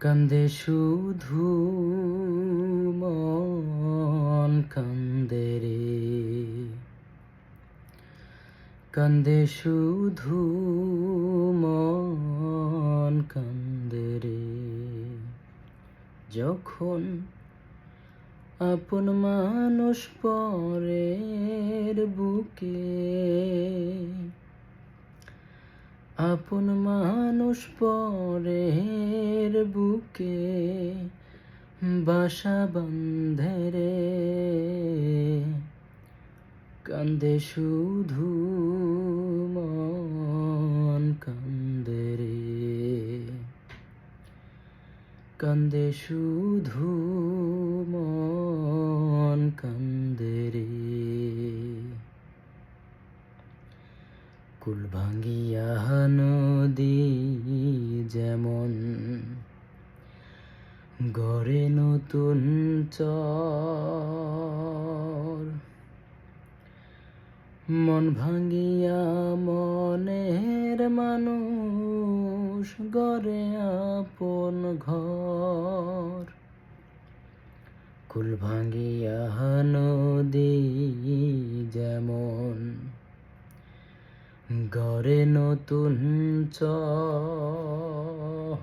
কান্দে শুধু মন কান্দে রে। কান্দে শুধু মন কান্দে রে। যখন আপন মানুষ পরের বুকে আপন মানুষ পরের বুকে বাসা বান্ধে রে। কান্দে শুধু মন কান্দে রে। কান্দে শুধু মন কুল ভাঙ্গিয়া নদী যেমন গড়ে নতুন চর, মন ভাঙ্গিয়া মনের মানুষ গড়ে আপন ঘর। কুল ভাঙ্গিয়া নদী যেমন গড়ে নতুন চর।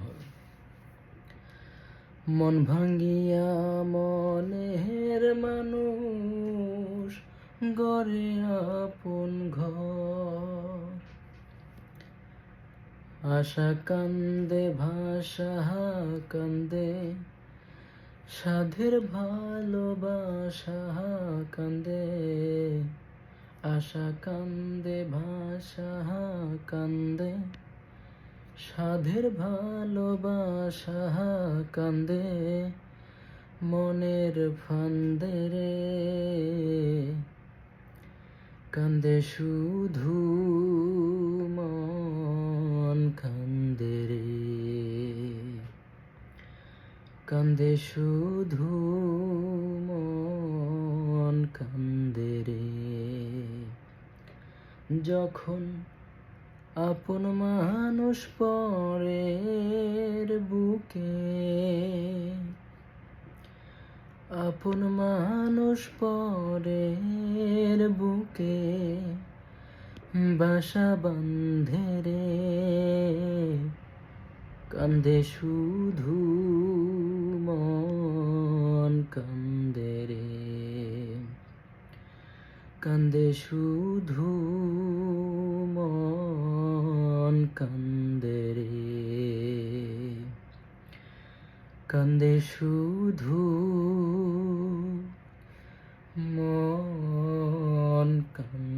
মন ভাঙ্গিয়া মনের মানুষ গড়ে আপন ঘর। আশা কান্দে, ভাষা কান্দে, সাধের ভালোবাসা কান্দে। আশা কান্দে ভাষা কান্দে। সাধের ভালোবাসা কান্দে। মনের ফান্দে রে। কান্দে শুধু মন কান্দে রে। কান্দে শুধু মন কান্দে রে। যখন আপন মানুষ পরের বুকে। আপন মানুষ পরের বুকে বাসা বান্ধে রে। কান্দে শুধু মন কান্দে রে। কান্দে শুধু কন্দরে কন্দে শুধু মন কন্দ